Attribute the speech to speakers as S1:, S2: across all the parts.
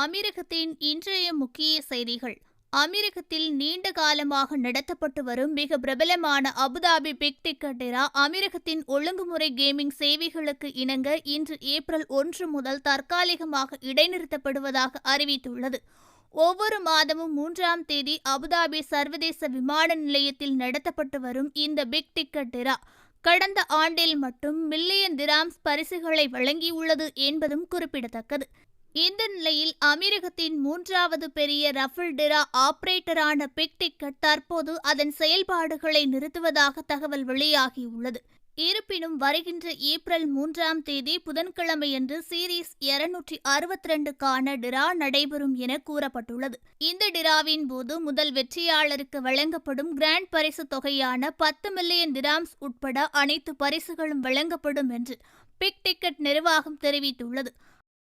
S1: அமீரகத்தின் இன்றைய முக்கிய செய்திகள். அமீரகத்தில் நீண்ட காலமாக நடத்தப்பட்டு வரும் மிக பிரபலமான அபுதாபி பிக் டிக்கெட்டிரா அமீரகத்தின் ஒழுங்குமுறை கேமிங் சேவைகளுக்கு இணங்க இன்று ஏப்ரல் ஒன்று முதல் தற்காலிகமாக இடைநிறுத்தப்படுவதாக அறிவித்துள்ளது. ஒவ்வொரு மாதமும் மூன்றாம் தேதி அபுதாபி சர்வதேச விமான நிலையத்தில் நடத்தப்பட்டு வரும் இந்த பிக் டிக்கெட் டிரா கடந்த ஆண்டில் மட்டும் மில்லியன் திராம்ஸ் பரிசுகளை வழங்கியுள்ளது என்பதும் குறிப்பிடத்தக்கது. இந்த நிலையில் அமீரகத்தின் மூன்றாவது பெரிய ரஃபிள் டிரா ஆபரேட்டரான பிக் டிக்கெட் தற்போது அதன் செயல்பாடுகளை நிறுத்துவதாக தகவல் வெளியாகியுள்ளது. இருப்பினும் வருகின்ற ஏப்ரல் மூன்றாம் தேதி புதன்கிழமையன்று சீரீஸ் இருநூற்றி அறுபத்தி ரெண்டுக்கான டிரா நடைபெறும் என கூறப்பட்டுள்ளது. இந்த டிராவின் போது முதல் வெற்றியாளருக்கு வழங்கப்படும் கிராண்ட் பரிசு தொகையான பத்து மில்லியன் டிராம்ஸ் உட்பட அனைத்து பரிசுகளும் வழங்கப்படும் என்று பிக் டிக்கெட் நிர்வாகம் தெரிவித்துள்ளது.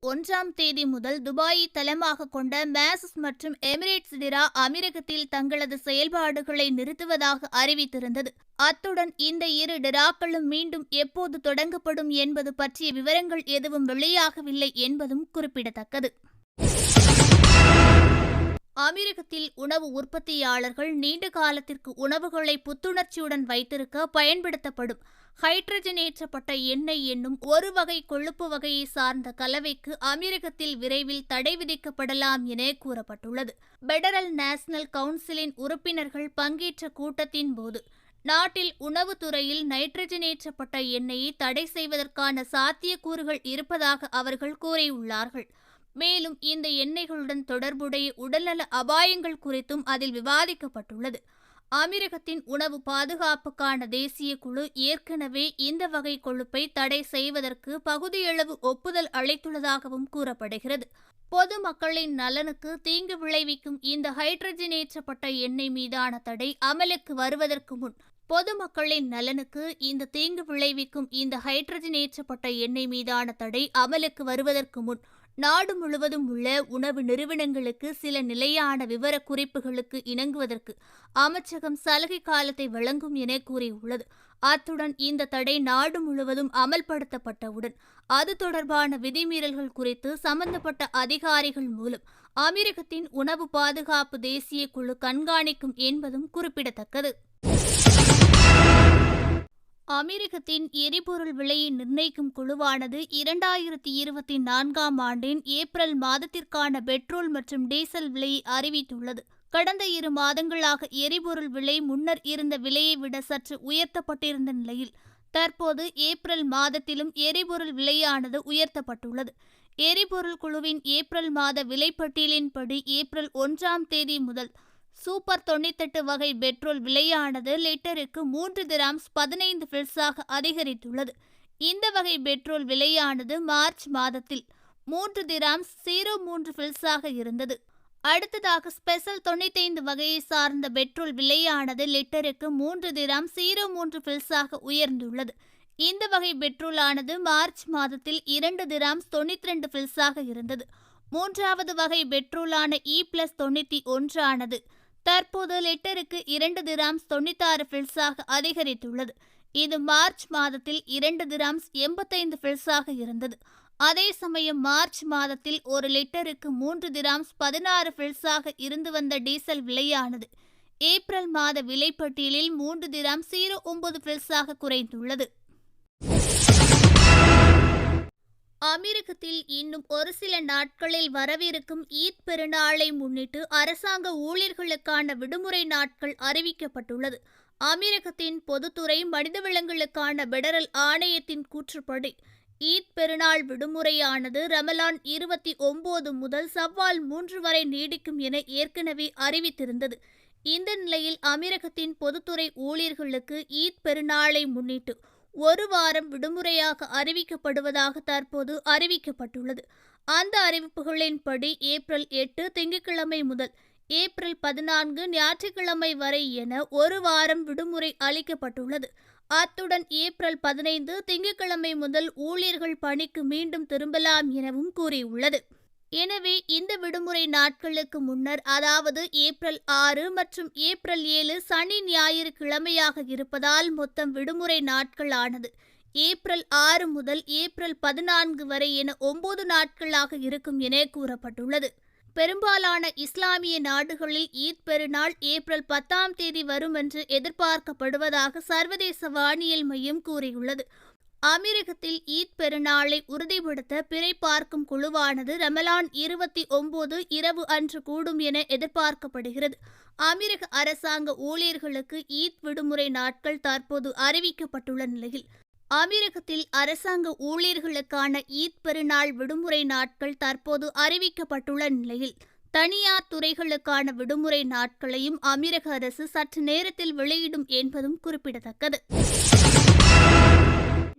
S1: ஒன்றாம் தேதி முதல் துபாயை தளமாக கொண்ட மேசஸ் மற்றும் எமிரேட்ஸ் டிரா அமீரகத்தில் தங்களது செயல்பாடுகளை நிறுத்துவதாக அறிவித்திருந்தது. அத்துடன் இந்த இரு டிராக்களும் மீண்டும் எப்போது தொடங்கப்படும் என்பது பற்றிய விவரங்கள் எதுவும் வெளியாகவில்லை என்பதும் குறிப்பிடத்தக்கது. அமீரகத்தில் உணவு உற்பத்தியாளர்கள் நீண்ட காலத்திற்கு உணவுகளை புத்துணர்ச்சியுடன் வைத்திருக்க பயன்படுத்தப்படும். ஹைட்ரஜனேற்றப்பட்ட எண்ணெய் என்னும் ஒரு வகை கொழுப்பு வகையை சார்ந்த கலவைக்கு அமீரகத்தில் விரைவில் தடை விதிக்கப்படலாம் என கூறப்பட்டுள்ளது. பெடரல் நேஷனல் கவுன்சிலின் உறுப்பினர்கள் பங்கேற்ற கூட்டத்தின் போது நாட்டில் உணவுத்துறையில் நைட்ரஜனேற்றப்பட்ட எண்ணெயை தடை செய்வதற்கான சாத்தியக்கூறுகள் இருப்பதாக அவர்கள் கூறியுள்ளார்கள். மேலும் இந்த எண்ணெய்களுடன் தொடர்புடைய உடல்நல அபாயங்கள் குறித்தும் அதில் விவாதிக்கப்பட்டுள்ளது. அமீரகத்தின் உணவு பாதுகாப்புக்கான தேசிய குழு ஏற்கனவே இந்த வகை கொழுப்பை தடை செய்வதற்கு பகுதியளவு ஒப்புதல் அளித்துள்ளதாகவும் கூறப்படுகிறது. பொதுமக்களின் நலனுக்கு தீங்கு விளைவிக்கும் இந்த ஹைட்ரஜனேற்றப்பட்ட எண்ணெய் மீதான தடை அமலுக்கு வருவதற்கு முன் பொதுமக்களின் நலனுக்கு இந்த தீங்கு விளைவிக்கும் இந்த ஹைட்ரஜனேற்றப்பட்ட எண்ணெய் மீதான தடை அமலுக்கு வருவதற்கு முன் நாடு முழுவதும் உள்ள உணவு நிறுவனங்களுக்கு சில நிலையான விவர குறிப்புகளுக்கு இணங்குவதற்கு அமைச்சகம் சலுகை காலத்தை வழங்கும் என கூறியுள்ளது. அத்துடன் இந்த தடை நாடு முழுவதும் அமல்படுத்தப்பட்டவுடன் அது தொடர்பான விதிமீறல்கள் குறித்து சம்பந்தப்பட்ட அதிகாரிகள் மூலம் அமீரகத்தின் உணவு பாதுகாப்பு தேசிய குழு கண்காணிக்கும் என்பதும் குறிப்பிடத்தக்கது. அமெரிக்கத்தின் எரிபொருள் விலையை நிர்ணயிக்கும் குழுவானது இரண்டாயிரத்தி இருபத்தி நான்காம் ஆண்டின் ஏப்ரல் மாதத்திற்கான பெட்ரோல் மற்றும் டீசல் விலையை அறிவித்துள்ளது. கடந்த இரு மாதங்களாக எரிபொருள் விலை முன்னர் இருந்த விலையை விட சற்று உயர்த்தப்பட்டிருந்த நிலையில் தற்போது ஏப்ரல் மாதத்திலும் எரிபொருள் விலையானது உயர்த்தப்பட்டுள்ளது. எரிபொருள் குழுவின் ஏப்ரல் மாத விலைப்பட்டியலின்படி ஏப்ரல் ஒன்றாம் தேதி முதல் சூப்பர் தொண்ணூத்தெட்டு வகை பெட்ரோல் விலையானது லிட்டருக்கு மூன்று திராம்ஸ் பதினைந்து பில்ஸாக அதிகரித்துள்ளது. இந்த வகை பெட்ரோல் விலையானது மார்ச் மாதத்தில் மூன்று திராம்ஸ் ஜீரோ மூன்று பில்ஸாக இருந்தது. அடுத்ததாக ஸ்பெஷல் தொண்ணூத்தைந்து வகையை சார்ந்த பெட்ரோல் விலையானது லிட்டருக்கு மூன்று திராம் ஜீரோ மூன்று பில்ஸாக உயர்ந்துள்ளது. இந்த வகை பெட்ரோலானது மார்ச் மாதத்தில் இரண்டு திராம்ஸ் தொண்ணூத்தி ரெண்டு பில்ஸாக இருந்தது. மூன்றாவது வகை பெட்ரோலான e இ பிளஸ் தொண்ணூற்றி ஒன்றானது தற்போது லிட்டருக்கு இரண்டு திராம்ஸ் தொண்ணூத்தாறு பில்ஸாக அதிகரித்துள்ளது. இது மார்ச் மாதத்தில் இரண்டு திராம்ஸ் எண்பத்தைந்து பில்ஸாக இருந்தது. அதே சமயம் மார்ச் மாதத்தில் ஒரு லிட்டருக்கு மூன்று திராம்ஸ் பதினாறு பில்ஸாக இருந்து வந்த டீசல் விலையானது. ஏப்ரல் மாத விலைப்பட்டியலில் மூன்று திராம் சீரோ ஒன்பது பில்ஸாக குறைந்துள்ளது. அமீரகத்தில் இன்னும் ஒரு சில நாட்களில் வரவிருக்கும் ஈத் பெருநாளை முன்னிட்டு அரசாங்க ஊழியர்களுக்கான விடுமுறை நாட்கள் அறிவிக்கப்பட்டுள்ளது. அமீரகத்தின் பொதுத்துறை மனிதவளங்களுக்கான பெடரல் ஆணையத்தின் கூற்றுப்படி ஈத் பெருநாள் விடுமுறையானது ரமலான் இருபத்தி ஒன்பது முதல் சவ்வால் மூன்று வரை நீடிக்கும் என ஏற்கனவே அறிவித்திருந்தது. இந்த நிலையில் அமீரகத்தின் பொதுத்துறை ஊழியர்களுக்கு ஈத் பெருநாளை முன்னிட்டு ஒரு வாரம் விடுமுறையாக அறிவிக்கப்படுவதாக தற்போது அறிவிக்கப்பட்டுள்ளது. அந்த அறிவிப்புகளின்படி ஏப்ரல் எட்டு திங்கட்கிழமை முதல் ஏப்ரல் பதினான்கு ஞாயிற்றுக்கிழமை வரை என ஒரு வாரம் விடுமுறை அளிக்கப்பட்டுள்ளது. அத்துடன் ஏப்ரல் பதினைந்து திங்கட்கிழமை முதல் ஊழியர்கள் பணிக்கு மீண்டும் திரும்பலாம் எனவும் கூறியுள்ளது. எனவே இந்த விடுமுறை நாட்களுக்கு முன்னர் அதாவது ஏப்ரல் ஆறு மற்றும் ஏப்ரல் ஏழு சனி ஞாயிறு கிழமையாக இருப்பதால் மொத்தம் விடுமுறை நாட்கள் ஆனது ஏப்ரல் ஆறு முதல் ஏப்ரல் பதினான்கு வரை என ஒன்பது நாட்களாக இருக்கும் என கூறப்பட்டுள்ளது. பெரும்பாலான இஸ்லாமிய நாடுகளில் ஈத் பெருநாள் ஏப்ரல் பத்தாம் தேதி வரும் என்று எதிர்பார்க்கப்படுவதாக சர்வதேச வானியல் மையம் கூறியுள்ளது. அமெரிக்கத்தில் ஈத் பெருநாளை உறுதிப்படுத்த பிறை பார்க்கும் குழுவானது ரமலான் இருபத்தி ஒன்பது இரவு அன்று கூடும் என எதிர்பார்க்கப்படுகிறது. அமெரிக்க அரசாங்க ஊழியர்களுக்கு ஈத் விடுமுறை நாட்கள் தற்போது அறிவிக்கப்பட்டுள்ள நிலையில் அமெரிக்கத்தில் அரசாங்க ஊழியர்களுக்கான ஈத் பெருநாள் விடுமுறை நாட்கள் தற்போது அறிவிக்கப்பட்டுள்ள நிலையில் தனியார் துறைகளுக்கான விடுமுறை நாட்களையும் அமீரக அரசு சற்று நேரத்தில் வெளியிடும் என்பதும் குறிப்பிடத்தக்கது.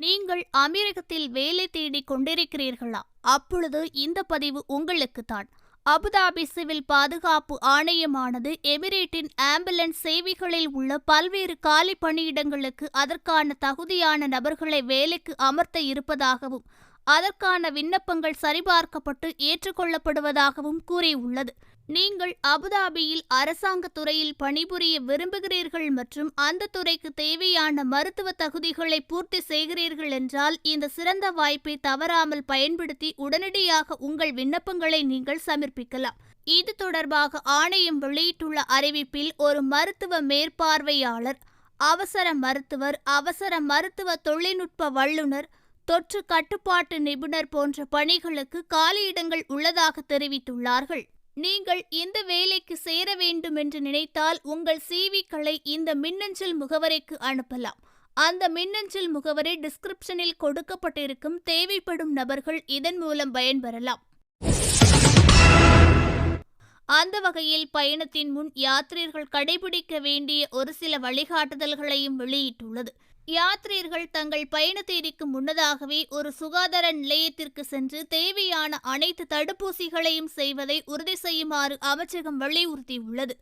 S1: நீங்கள் அமெரிக்கத்தில் வேலை தேடிக் கொண்டிருக்கிறீர்களா? அப்பொழுது இந்த பதிவு உங்களுக்குத்தான். அபுதாபி சிவில் பாதுகாப்பு ஆணையமானது எமிரேட்டின் ஆம்புலன்ஸ் சேவைகளில் உள்ள பல்வேறு காலி பணியிடங்களுக்கு அதற்கான தகுதியான நபர்களை வேலைக்கு அமர்த்த இருப்பதாகவும் அதற்கான விண்ணப்பங்கள் சரிபார்க்கப்பட்டு ஏற்றுக்கொள்ளப்படுவதாகவும் கூறியுள்ளது. நீங்கள் அபுதாபியில் அரசாங்க துறையில் பணிபுரிய விரும்புகிறீர்கள் மற்றும் அந்த துறைக்கு தேவையான மருத்துவ தகுதிகளை பூர்த்தி செய்கிறீர்கள் என்றால் இந்த சிறந்த வாய்ப்பை தவறாமல் பயன்படுத்தி உடனடியாக உங்கள் விண்ணப்பங்களை நீங்கள் சமர்ப்பிக்கலாம். இது தொடர்பாக ஆணையம் வெளியிட்டுள்ள அறிவிப்பில் ஒரு மருத்துவ மேற்பார்வையாளர் அவசர மருத்துவர் அவசர மருத்துவ தொழில்நுட்ப வல்லுநர் தொற்று கட்டுப்பாட்டு நிபுணர் போன்ற பணிகளுக்கு காலியிடங்கள் உள்ளதாக தெரிவித்துள்ளார்கள். நீங்கள் இந்த வேலைக்கு சேர வேண்டும் என்று நினைத்தால் உங்கள் சிவிக்களை இந்த மின்னஞ்சல் முகவரிக்கு அனுப்பலாம். அந்த மின்னஞ்சல் முகவரி டிஸ்கிரிப்ஷனில் கொடுக்கப்பட்டிருக்கும் தேவைப்படும் நபர்கள் இதன் மூலம் பயன்பெறலாம். அந்த வகையில் பயணத்தின் முன் யாத்ரீர்கள் கடைபிடிக்க வேண்டிய ஒரு சில வழிகாட்டுதல்களையும் வெளியிட்டுள்ளது. யாத்ரீர்கள் தங்கள் பயண தேதிக்கு முன்னதாகவே ஒரு சுகாதார நிலையத்திற்கு சென்று தேவையான அனைத்து தடுப்பூசிகளையும் செய்வதை உறுதி செய்யுமாறு அமைச்சகம் வலியுறுத்தியுள்ளது.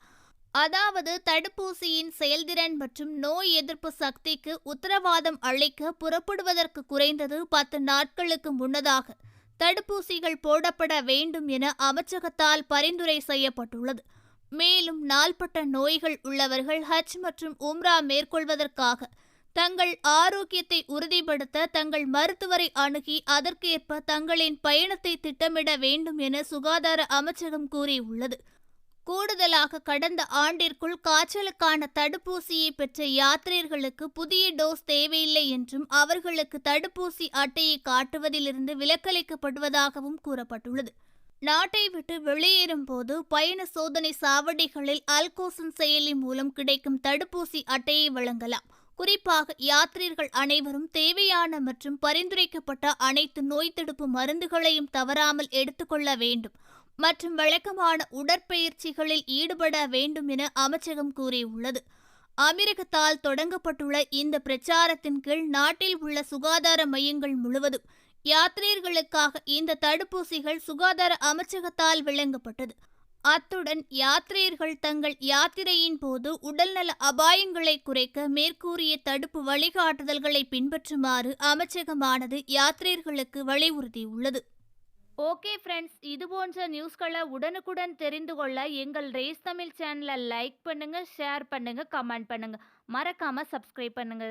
S1: அதாவது தடுப்பூசியின் செயல்திறன் மற்றும் நோய் எதிர்ப்பு சக்திக்கு உத்தரவாதம் அளிக்க புறப்படுவதற்கு குறைந்தது பத்து நாட்களுக்கு முன்னதாக தடுப்பூசிகள் போடப்பட வேண்டும் என அமைச்சகத்தால் பரிந்துரை செய்யப்பட்டுள்ளது. மேலும் நாள்பட்ட நோய்கள் உள்ளவர்கள் ஹஜ் மற்றும் உம்ரா மேற்கொள்வதற்காக தங்கள் ஆரோக்கியத்தை உறுதிப்படுத்த தங்கள் மருத்துவரை அணுகி அதற்கேற்ப தங்களின் பயணத்தை திட்டமிட வேண்டும் என சுகாதார அமைச்சகம் கூறியுள்ளது. கூடுதலாக கடந்த ஆண்டிற்குள் காய்ச்சலுக்கான தடுப்பூசியை பெற்ற யாத்ரீர்களுக்கு புதிய டோஸ் தேவையில்லை என்றும் அவர்களுக்கு தடுப்பூசி அட்டையை காட்டுவதிலிருந்து விலக்களிக்கப்படுவதாகவும் கூறப்பட்டுள்ளது. நாட்டை விட்டு வெளியேறும் போது பயண சோதனை சாவடிகளில் அல்கோசன் செயலி மூலம் கிடைக்கும் தடுப்பூசி அட்டையை வழங்கலாம். குறிப்பாக யாத்ரீர்கள் அனைவரும் தேவையான மற்றும் பரிந்துரைக்கப்பட்ட அனைத்து நோய் தடுப்பு மருந்துகளையும் தவறாமல் எடுத்துக்கொள்ள வேண்டும் மற்றும் வழக்கமான உடற்பயிற்சிகளில் ஈடுபட வேண்டும் என அமைச்சகம் கூறியுள்ளது. அமெரிக்கத்தால் தொடங்கப்பட்டுள்ள இந்த பிரச்சாரத்தின் கீழ் நாட்டில் உள்ள சுகாதார மையங்கள் முழுவதும் யாத்ரீர்களுக்காக இந்த தடுப்பூசிகள் சுகாதார அமைச்சகத்தால் வழங்கப்பட்டது. அத்துடன் யாத்ரீகர்கள் தங்கள் யாத்திரையின் போது உடல்நல அபாயங்களை குறைக்க மேற்கூறிய தடுப்பு வழிகாட்டுதல்களை பின்பற்றுமாறு அமைச்சகமானது யாத்ரீர்களுக்கு வலியுறுத்தியுள்ளது. ஓகே ஃப்ரெண்ட்ஸ் இது போன்ற நியூஸ்களை உடனுக்குடன் தெரிந்து கொள்ள எங்கள் ரேஸ் தமிழ் சேனலை லைக் பண்ணுங்க ஷேர் பண்ணுங்க கமெண்ட் பண்ணுங்க. மறக்காம சப்ஸ்கிரைப் பண்ணுங்க.